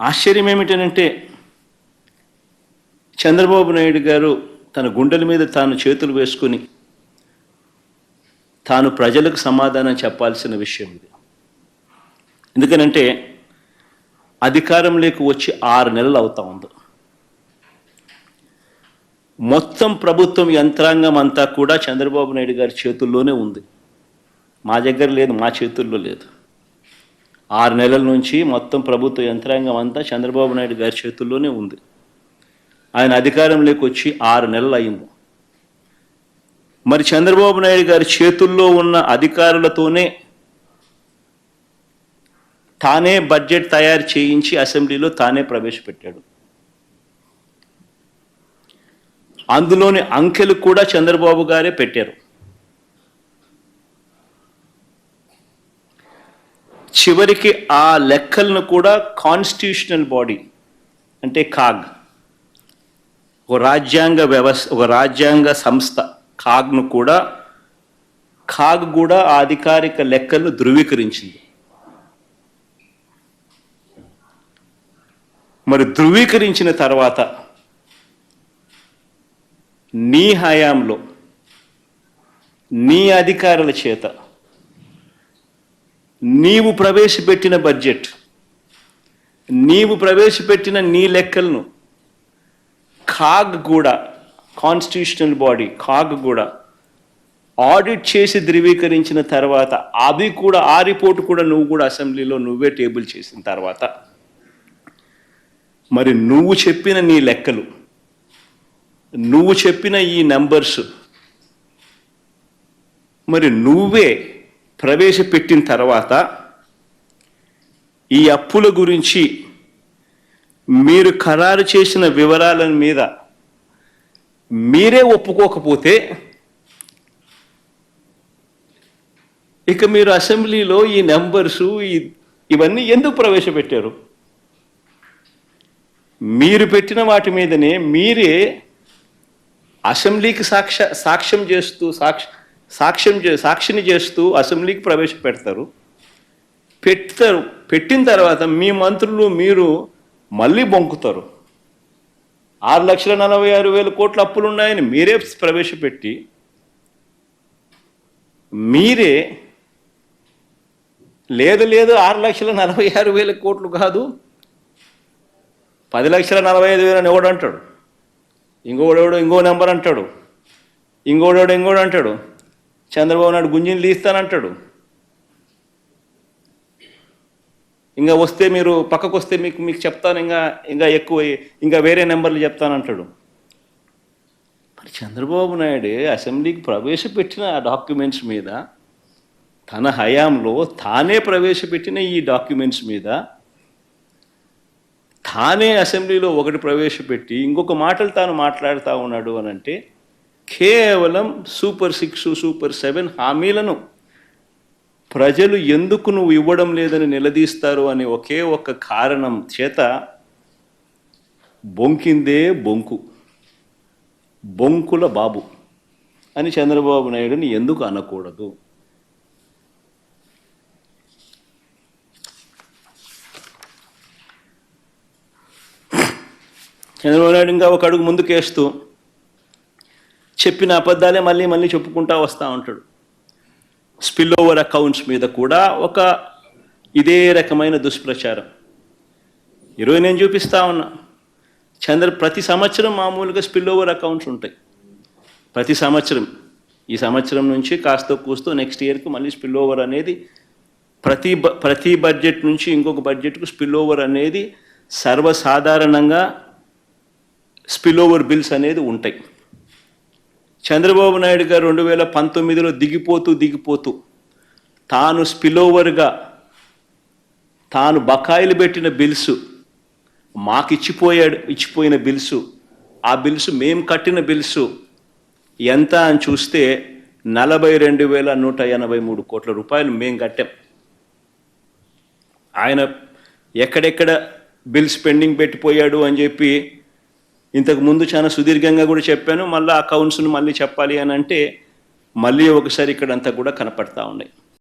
ఆశ్చర్యం ఏమిటనంటే చంద్రబాబు నాయుడు గారు తన గుండెల మీద తాను చేతులు వేసుకుని తాను ప్రజలకు సమాధానం చెప్పాల్సిన విషయం ఇది. ఎందుకనంటే అధికారంలోకి వచ్చి ఆరు నెలలు అవుతా ఉంది. మొత్తం ప్రభుత్వం యంత్రాంగం అంతా కూడా చంద్రబాబు నాయుడు గారి చేతుల్లోనే ఉంది. మా దగ్గర లేదు మా చేతుల్లో లేదు. ఆరు నెలల నుంచి మొత్తం ప్రభుత్వ యంత్రాంగం అంతా చంద్రబాబు నాయుడు గారి చేతుల్లోనే ఉంది. ఆయన అధికారంలోకి వచ్చి ఆరు నెలలు అయింది. మరి చంద్రబాబు నాయుడు గారి చేతుల్లో ఉన్న అధికారులతోనే తానే బడ్జెట్ తయారు చేయించి అసెంబ్లీలో తానే ప్రవేశపెట్టాడు. అందులోని అంకెలు కూడా చంద్రబాబు గారే పెట్టారు. చివరికి ఆ లెక్కలను కూడా కాన్స్టిట్యూషనల్ బాడీ అంటే కాగ్ ఒక రాజ్యాంగ వ్యవస్థ ఒక రాజ్యాంగ సంస్థ కాగ్ను కూడా కాగ్ కూడా ఆ అధికారిక లెక్కలను ధృవీకరించింది. మరి ధృవీకరించిన తర్వాత నీ హయాంలో నీ అధికారుల చేత నీవు ప్రవేశపెట్టిన బడ్జెట్ నీవు ప్రవేశపెట్టిన నీ లెక్కలను కాగ్ కూడా కాన్స్టిట్యూషనల్ బాడీ కాగ్ కూడా ఆడిట్ చేసి ధృవీకరించిన తర్వాత అది కూడా ఆ రిపోర్ట్ కూడా నువ్వు కూడా అసెంబ్లీలో నువ్వే టేబుల్ చేసిన తర్వాత మరి నువ్వు చెప్పిన నీ లెక్కలు నువ్వు చెప్పిన ఈ నెంబర్స్ మరి నువ్వే ప్రవేశపెట్టిన తర్వాత ఈ అప్పుల గురించి మీరు ఖరారు చేసిన వివరాల మీద మీరే ఒప్పుకోకపోతే ఇక మీరు అసెంబ్లీలో ఈ నెంబర్సు ఈ ఇవన్నీ ఎందుకు ప్రవేశపెట్టారు? మీరు పెట్టిన వాటి మీదనే మీరే అసెంబ్లీకి సాక్ష సాక్ష్యం చేస్తూ సాక్ష సాక్ష్యం చే సాక్షిని చేస్తూ అసెంబ్లీకి ప్రవేశపెడతారు. పెడతారు పెట్టిన తర్వాత మీ మంత్రులు మీరు మళ్ళీ బొంకుతారు. ఆరు లక్షల నలభై ఆరు వేల కోట్ల అప్పులు ఉన్నాయని మీరే ప్రవేశపెట్టి మీరే లేదు లేదు ఆరు లక్షల నలభై ఆరు వేల కోట్లు కాదు పది లక్షల నలభై ఐదు వేలని ఎవడు అంటాడు? ఇంకోడెవడు ఇంకో నెంబర్ అంటాడు. ఇంకోడెవడో ఇంకోడు అంటాడు. చంద్రబాబు నాయుడు గుంజిని తీస్తానంటాడు ఇంకా వస్తే మీరు పక్కకు వస్తే మీకు మీకు చెప్తాను ఇంకా ఇంకా ఎక్కువ ఇంకా వేరే నెంబర్లు చెప్తానంటాడు. మరి చంద్రబాబు నాయుడు అసెంబ్లీకి ప్రవేశపెట్టిన ఆ డాక్యుమెంట్స్ మీద తన హయాంలో తానే ప్రవేశపెట్టిన ఈ డాక్యుమెంట్స్ మీద తానే అసెంబ్లీలో ఒకటి ప్రవేశపెట్టి ఇంకొక మాటలు తాను మాట్లాడుతూ ఉన్నాడు అని అంటే కేవలం సూపర్ సిక్స్ సూపర్ సెవెన్ హామీలను ప్రజలు ఎందుకు నువ్వు ఇవ్వడం లేదని నిలదీస్తారు అనే ఒకే ఒక్క కారణం చేత బొంకిందే బొంకు బొంకుల బాబు అని చంద్రబాబు నాయుడుని ఎందుకు అనకూడదు? చంద్రబాబు నాయుడు ఇంకా ఒక అడుగు ముందుకేస్తూ చెప్పిన అబద్ధాలే మళ్ళీ మళ్ళీ చెప్పుకుంటా వస్తూ ఉంటాడు. స్పిల్ ఓవర్ అకౌంట్స్ మీద కూడా ఒక ఇదే రకమైన దుష్ప్రచారం. ఈరోజు నేను చూపిస్తా ఉన్నా. చంద్ర ప్రతి సంవత్సరం మామూలుగా స్పిల్ ఓవర్ అకౌంట్స్ ఉంటాయి. ప్రతి సంవత్సరం. ఈ సంవత్సరం నుంచి కాస్త కూస్తూ నెక్స్ట్ ఇయర్కి మళ్ళీ స్పిల్ ఓవర్ అనేది ప్రతి బ ప్రతి బడ్జెట్ నుంచి ఇంకొక బడ్జెట్కు స్పిల్ ఓవర్ అనేది సర్వసాధారణంగా స్పిల్ ఓవర్ బిల్స్ అనేది ఉంటాయి. చంద్రబాబు నాయుడు గారు రెండు వేల పంతొమ్మిదిలో దిగిపోతూ దిగిపోతూ తాను స్పిలోవర్గా తాను బకాయిలు పెట్టిన బిల్స్ మాకు ఇచ్చిపోయాడు ఇచ్చిపోయిన బిల్స్ ఆ బిల్స్ మేము కట్టిన బిల్స్ ఎంత అని చూస్తే నలభై రెండు వేల నూట ఎనభై మూడు కోట్ల రూపాయలు మేము కట్టాం. ఆయన ఎక్కడెక్కడ బిల్స్ పెండింగ్ పెట్టిపోయాడు అని చెప్పి ఇంతకు ముందు చాలా సుదీర్ఘంగా కూడా చెప్పాను మళ్ళీ అకౌంట్స్ను మళ్ళీ చెప్పాలి అని అంటే మళ్ళీ ఒకసారి ఇక్కడంతా కూడా కనపడతా ఉన్నాయి.